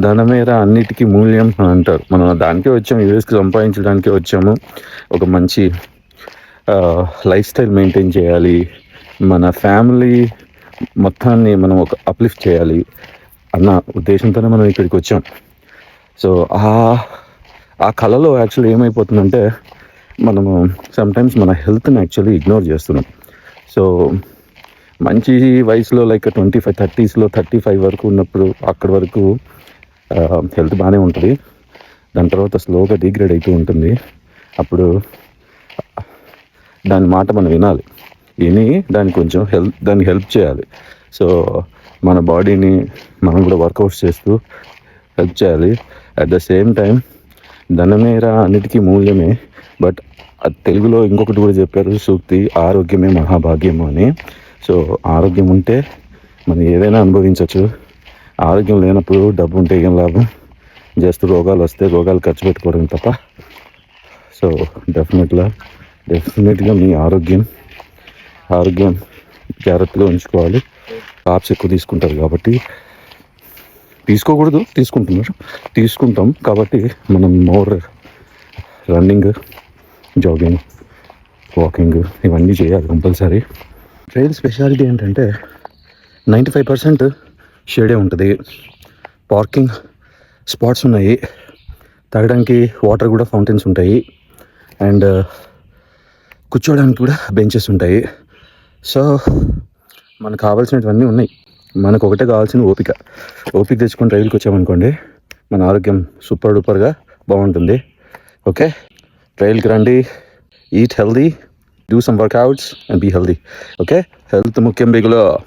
ధనమేర అన్నిటికీ మూల్యం అని అంటారు. మనం దానికే వచ్చాము యూఎస్కి సంపాదించడానికే వచ్చాము. ఒక మంచి లైఫ్ స్టైల్ మెయింటైన్ చేయాలి. మన ఫ్యామిలీ మొత్తాన్ని మనం ఒక అప్లిఫ్ట్ చేయాలి అన్న ఉద్దేశంతోనే మనం ఇక్కడికి వచ్చాం. సో ఆ ఆ కళలో యాక్చువల్లీ ఏమైపోతుందంటే మనము సమ్టైమ్స్ మన హెల్త్ని యాక్చువల్లీ ఇగ్నోర్ చేస్తున్నాం. సో మంచి వయసులో లైక్ ట్వంటీ ఫైవ్ థర్టీస్లో థర్టీ ఫైవ్ వరకు ఉన్నప్పుడు అక్కడి వరకు హెల్త్ బాగానే ఉంటుంది. దాని తర్వాత స్లోగా డిగ్రేడ్ అవుతూ ఉంటుంది. అప్పుడు దాని మాట మనం వినాలి. విని దాన్ని కొంచెం హెల్ప్ దాన్ని హెల్ప్ చేయాలి. సో మన బాడీని మనం కూడా వర్కౌట్స్ చేస్తూ హెల్ప్ చేయాలి. అట్ ద సేమ్ టైం ధనమేరా అన్నిటికీ మూల్యమే బట్ అది తెలుగులో ఇంకొకటి కూడా చెప్పారు సూక్తి ఆరోగ్యమే మహాభాగ్యము అని. సో ఆరోగ్యం ఉంటే మనం ఏదైనా అనుభవించవచ్చు ఆరోగ్యం లేనప్పుడు డబ్బు ఉంటే ఏం లాభం? జస్ట్ రోగాలు వస్తే రోగాలు ఖర్చు పెట్టుకోవడం తప్ప. సో డెఫినెట్గా డెఫినెట్గా మీ ఆరోగ్యం ఆరోగ్యం జాగ్రత్తగా ఉంచుకోవాలి. కాప్స్ ఎక్కువ తీసుకుంటారు కాబట్టి తీసుకోకూడదు తీసుకుంటున్నారు. తీసుకుంటాం కాబట్టి మనం మోర్ రన్నింగ్ జాగింగ్ వాకింగ్ ఇవన్నీ చేయాలి కంపల్సరీ. ట్రైల్ స్పెషాలిటీ ఏంటంటే నైంటీ ఫైవ్ పర్సెంట్ షేడే ఉంటుంది. పార్కింగ్ స్పాట్స్ ఉన్నాయి. తాగడానికి వాటర్ కూడా ఫౌంటైన్స్ ఉంటాయి. అండ్ కూర్చోడానికి కూడా బెంచెస్ ఉంటాయి. సో మనకు కావాల్సినవన్నీ ఉన్నాయి. మనకు ఒకటే కావాల్సిన ఓపిక. ఓపిక తెచ్చుకొని రైలుకి వచ్చామనుకోండి మన ఆరోగ్యం సూపర్ డూపర్గా బాగుంటుంది. ఓకే? ట్రైల్కి రండి. Eat healthy do some workouts and be healthy. Okay? Health ముఖ్యం బిగులో.